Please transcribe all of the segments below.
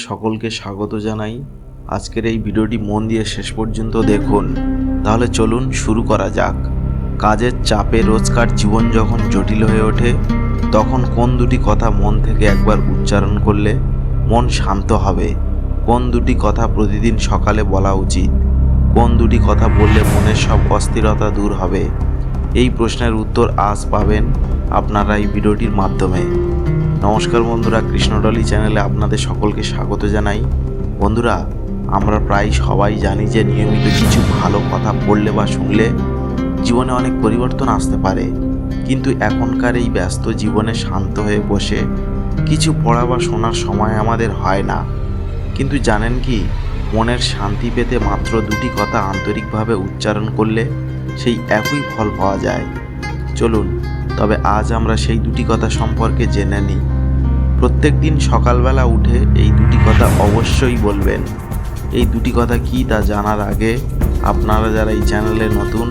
সকলকে স্বাগত জানাই। আজকের এই ভিডিওটি মন দিয়ে শেষ পর্যন্ত দেখুন। তাহলে চলুন শুরু করা যাক। কাজের চাপে রোজকার জীবন যখন জটিল হয়ে ওঠে, তখন কোন দুটি কথা মন থেকে একবার উচ্চারণ করলে মন শান্ত হবে? কোন দুটি কথা প্রতিদিন সকালে বলা উচিত? কোন দুটি কথা বললে মনের সব অস্থিরতা দূর হবে? এই প্রশ্নের উত্তর আজ পাবেন আপনারা এই ভিডিওটির মাধ্যমে। নমস্কার বন্ধুরা কৃষ্ণডলি চ্যানেলে আপনাদের সকলকে স্বাগত জানাই। বন্ধুরা, আমরা প্রায় সবাই জানি যে নিয়মিত কিছু ভালো কথা পড়লে বা শুনলে জীবনে অনেক পরিবর্তন আসতে পারে। কিন্তু এখনকার এই ব্যস্ত জীবনে শান্ত হয়ে বসে কিছু পড়া বা শোনার সময় আমাদের হয় না। কিন্তু জানেন কি, মনের শান্তি পেতে মাত্র দুটি কথা আন্তরিকভাবে উচ্চারণ করলে সেই একই ফল পাওয়া যায়। চলুন, তবে আজ আমরা সেই দুটি কথা সম্পর্কে জেনে নিই। প্রত্যেক দিন সকালবেলা উঠে এই দুটি কথা অবশ্যই বলবেন। এই দুটি কথা কি তা জানার আগে আপনারা যারা এই চ্যানেলে নতুন,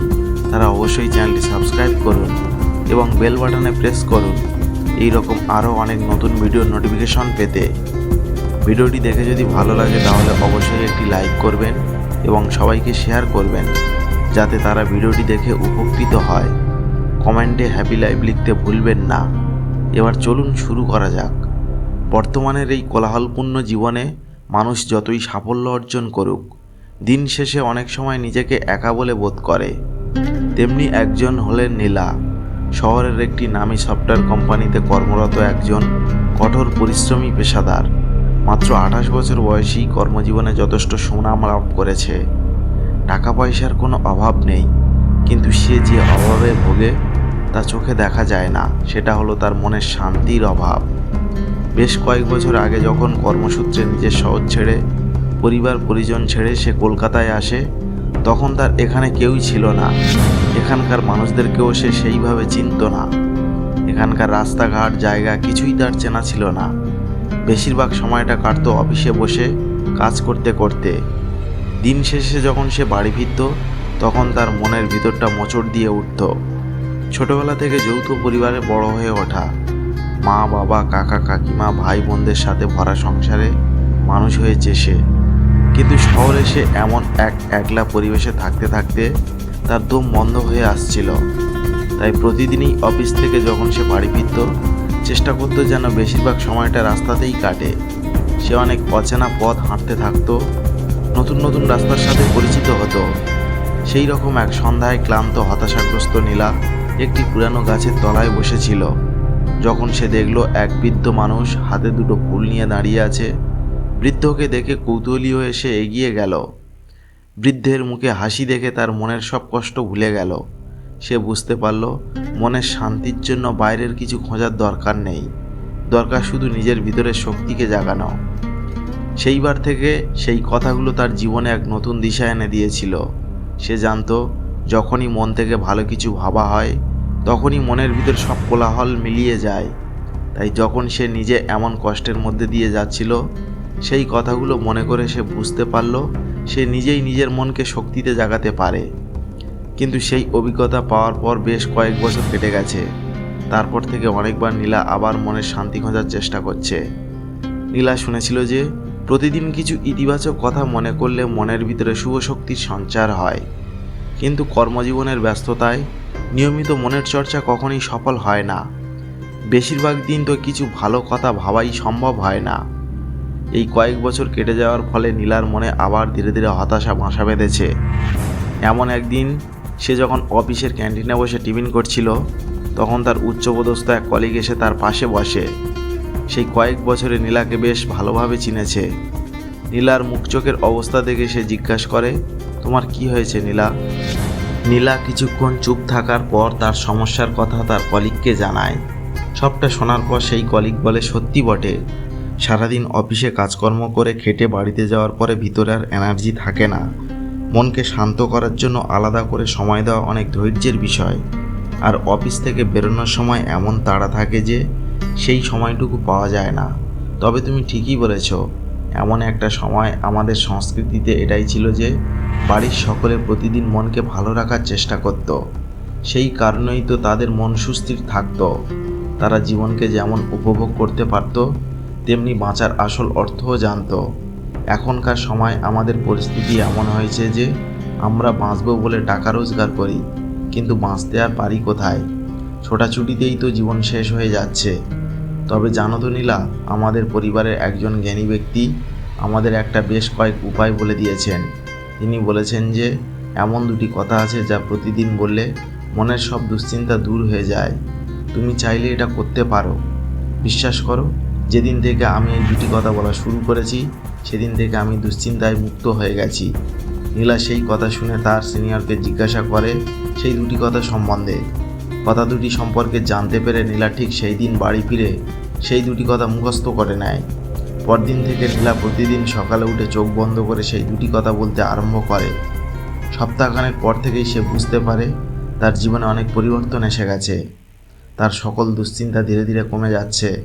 তারা অবশ্যই চ্যানেলটি সাবস্ক্রাইব করুন এবং বেল বাটনে প্রেস করুন। এই রকম আরও অনেক নতুন ভিডিওর নোটিফিকেশন পেতে। ভিডিওটি দেখে যদি ভালো লাগে তাহলে অবশ্যই একটি লাইক করবেন এবং সবাইকে শেয়ার করবেন। যাতে তারা ভিডিওটি দেখে উপকৃত হয়। কমেন্টে হ্যাপি লাইভ লিখতে ভুলবেন না। এবার চলুন শুরু করা যাক। বর্তমানের এই কোলাহলপূর্ণ জীবনে মানুষ যতই সাফল্য অর্জন করুক, দিন শেষে অনেক সময় নিজেকে একা বলে বোধ করে। তেমনি একজন হলেন নীলা। শহরের একটি নামী সফটওয়্যার কোম্পানিতে কর্মরত একজন কঠোর পরিশ্রমী পেশাদার। মাত্র আঠাশ বছর বয়সেই কর্মজীবনে যথেষ্ট সুনাম লাভ করেছে। টাকা পয়সার কোনো অভাব নেই। কিন্তু সে যে অভাবে ভোগে, তা চোখে দেখা যায় না। সেটা হলো তার মনের শান্তির অভাব। বেশ কয়েক বছর আগে যখন কর্মসূত্রে নিজের শহর ছেড়ে, পরিবার পরিজন ছেড়ে সে কলকাতায় আসে, তখন তার এখানে কেউই ছিল না। এখানকার মানুষদেরকেও সে সেইভাবে চিনত না। এখানকার রাস্তাঘাট, জায়গা কিছুই তার চেনা ছিল না। বেশিরভাগ সময়টা কাটতো অফিসে বসে, কাজ করতে করতে। দিন শেষে যখন সে বাড়ি ফিরত, তখন তার মনের ভিতরটা মোচড় দিয়ে উঠত। ছোটবেলা থেকে যৌথ পরিবারে বড় হয়ে ওঠা। মা, বাবা, কাকা, কাকিমা ভাই বোনদের সাথে ভরা সংসারে মানুষ হয়েছে সে। কিন্তু শহরে সে এমন এক একলা পরিবেশে থাকতে থাকতে তার দম বন্ধ হয়ে আসছিল। তাই প্রতিদিনই অফিস থেকে যখন সে বাড়ি ফিরত, চেষ্টা করতো যেন বেশিরভাগ সময়টা রাস্তাতেই কাটে। সে অনেক অচেনা পথ হাঁটতে থাকতো নতুন নতুন রাস্তার সাথে পরিচিত হতো। সেই রকম এক সন্ধ্যায় ক্লান্ত, হতাশাগ্রস্ত নীলা একটি পুরানো গাছের তলায় বসেছিল। যখন সে দেখল এক বৃদ্ধ মানুষ হাতে দুটো ফুল নিয়ে দাঁড়িয়ে আছে, বৃদ্ধকে দেখে কৌতূহলী হয়ে সে এগিয়ে গেল। বৃদ্ধের মুখে হাসি দেখে তার মনের সব কষ্ট ভুলে গেল। সে বুঝতে পারল, মনের শান্তির জন্য বাইরের কিছু খোঁজার দরকার নেই। দরকার শুধু নিজের ভিতরের শক্তিকে জাগানো। সেইবার থেকে সেই কথাগুলো তার জীবনে এক নতুন দিশা এনে দিয়েছিল। সে জানতো, যখনই মন থেকে ভালো কিছু ভাবা হয়, তখনই মনের ভিতর সব কোলাহল মিলিয়ে যায়। তাই যখন সে নিজে এমন কষ্টের মধ্যে দিয়ে যাচ্ছিল, সেই কথাগুলো মনে করে সে বুঝতে পারল, সে নিজেই নিজের মনকে শক্তিতে জাগাতে পারে। কিন্তু সেই অভিজ্ঞতা পাওয়ার পর বেশ কয়েক বছর কেটে গেছে। তারপর থেকে অনেকবার নীলা আবার মনের শান্তি খোঁজার চেষ্টা করছে। নীলা শুনেছিল যে প্রতিদিন কিছু ইতিবাচক কথা মনে করলে মনের ভিতরে শুভ শক্তির সঞ্চার হয়। কিন্তু কর্মজীবনের ব্যস্ততায় নিয়মিত মনের চর্চা কখনোই সফল হয় না। বেশিরভাগ দিন তো কিছু ভালো কথা ভাবাই সম্ভব হয় না। এই কয়েক বছর কেটে যাওয়ার ফলে নীলার মনে আবার ধীরে ধীরে হতাশা বাসা বেঁধেছে। এমন একদিন সে যখন অফিসের ক্যান্টিনে বসে টিফিন করছিল, তখন তার উচ্চপদস্থ এক কলিগ এসে তার পাশে বসে। সেই কয়েক বছরে নীলাকে বেশ ভালোভাবে চিনেছে। নীলার মুখ চোখের অবস্থা দেখে সে জিজ্ঞাসা করে, তোমার কি হয়েছে নীলা? নীলা কিছুক্ষণ চুপ থাকার পর তার সমস্যার কথা তার কলিগকে জানায়। সবটা শোনার পর সেই কলিগ বলে, সত্যি বটে। সারাদিন অফিসে কাজকর্ম করে খেটে বাড়িতে যাওয়ার পরে ভিতরে আর এনার্জি থাকে না। মনকে শান্ত করার জন্য আলাদা করে সময় দেওয়া অনেক ধৈর্যের বিষয়। আর অফিস থেকে বেরোনোর সময় এমন তাড়া থাকে যে সেই সময়টুকু পাওয়া যায় না। তবে তুমি ঠিকই বলেছ, এমন একটা সময় আমাদের সংস্কৃতিতে এটাই ছিল যে, বাড়ির সকলে প্রতিদিন মনকে ভালো রাখার চেষ্টা করত। সেই কারণেই তো তাদের মন সুস্থির থাকতো। তারা জীবনকে যেমন উপভোগ করতে পারত, তেমনি বাঁচার আসল অর্থও জানতো। এখনকার সময় আমাদের পরিস্থিতি এমন হয়েছে যে, আমরা বাঁচবো বলে টাকা রোজগার করি, কিন্তু বাঁচতে আর পারি কোথায়? ছোটাছুটিতেই তো জীবন শেষ হয়ে যাচ্ছে। তবে জানো তো নীলা, আমাদের পরিবারের একজন জ্ঞানী ব্যক্তি আমাদের একটা বেশ কয়েক উপায় বলে দিয়েছেন। তিনি বলেছেন যে, এমন দুটি কথা আছে যা প্রতিদিন বললে মনের সব দুশ্চিন্তা দূর হয়ে যায়। তুমি চাইলে এটা করতে পারো। বিশ্বাস করো, যেদিন থেকে আমি এই দুটি কথা বলা শুরু করেছি, সেদিন থেকে আমি দুশ্চিন্তায় মুক্ত হয়ে গেছি। নীলা সেই কথা শুনে তার সিনিয়রকে জিজ্ঞাসা করে সেই দুটি কথা সম্বন্ধে। কথা দুটি সম্পর্কে জানতে পেরে নীলা ঠিক সেই দিন বাড়ি ফিরে সেই দুটি কথা মুখস্থ করে নেয়। পরদিন থেকে নীলা প্রতিদিন সকালে উঠে চোখ বন্ধ করে সেই দুটি কথা বলতে আরম্ভ করে। সপ্তাহখানেক পর থেকেই সে বুঝতে পারে তার জীবনে অনেক পরিবর্তন এসে গেছে। তার সকল দুশ্চিন্তা ধীরে ধীরে কমে যাচ্ছে।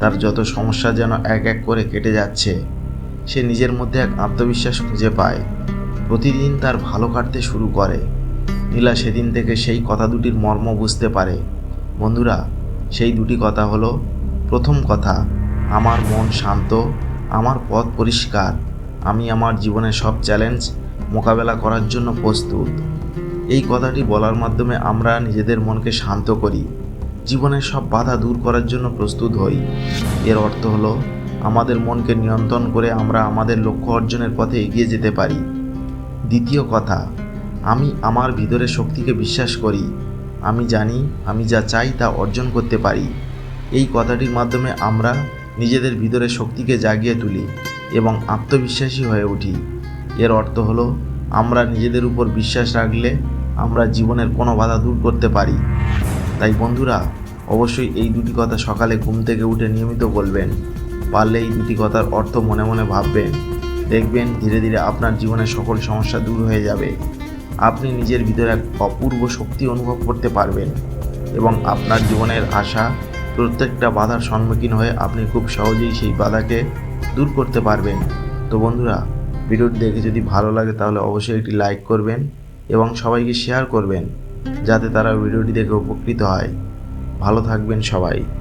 তার যত সমস্যা যেন এক এক করে কেটে যাচ্ছে, সে নিজের মধ্যে এক আত্মবিশ্বাস খুঁজে পায়। প্রতিদিন তার ভালো কাটতে শুরু করে। নীলা সেদিন থেকে সেই কথা দুটির মর্ম বুঝতে পারে। বন্ধুরা, সেই দুটি কথা হলো, প্রথম কথা, আমার মন শান্ত, আমার পথ পরিষ্কার, আমি আমার জীবনের সব চ্যালেঞ্জ মোকাবেলা করার জন্য প্রস্তুত। এই কথাটি বলার মাধ্যমে আমরা নিজেদের মনকে শান্ত করি, জীবনের সব বাধা দূর করার জন্য প্রস্তুত হই। এর অর্থ হলো, আমাদের মনকে নিয়ন্ত্রণ করে আমরা আমাদের লক্ষ্য অর্জনের পথে এগিয়ে যেতে পারি। দ্বিতীয় কথা আমি আমার ভিতরের শক্তিকে বিশ্বাস করি। আমি জানি, আমি যা চাই তা অর্জন করতে পারি। এই কথাটির মাধ্যমে আমরা নিজেদের ভিতরের শক্তিকে জাগিয়ে তুলি এবং আত্মবিশ্বাসী হয়ে উঠি। এর অর্থ হলো, আমরা নিজেদের উপর বিশ্বাস রাখলে আমরা জীবনের কোনো বাধা দূর করতে পারি। তাই বন্ধুরা, অবশ্যই এই দুটি কথা সকালে ঘুম থেকে উঠে নিয়মিত বলবেন। পারলে এই দুটি কথার অর্থ মনে মনে ভাববেন। দেখবেন ধীরে ধীরে আপনার জীবনের সকল সমস্যা দূর হয়ে যাবে। আপনি নিজের ভিতরে এক অপূর্ব শক্তি অনুভব করতে পারবেন এবং আপনার জীবনের আশা প্রত্যেকটা বাধার সম্মুখীন হয়ে আপনি খুব সহজেই সেই বাধাকে দূর করতে পারবেন। তো বন্ধুরা, ভিডিওটি দেখে যদি ভালো লাগে তাহলে অবশ্যই একটি লাইক করবেন এবং সবাইকে শেয়ার করবেন, যাতে তারা ভিডিওটি দেখে উপকৃত হয়। ভালো থাকবেন সবাই।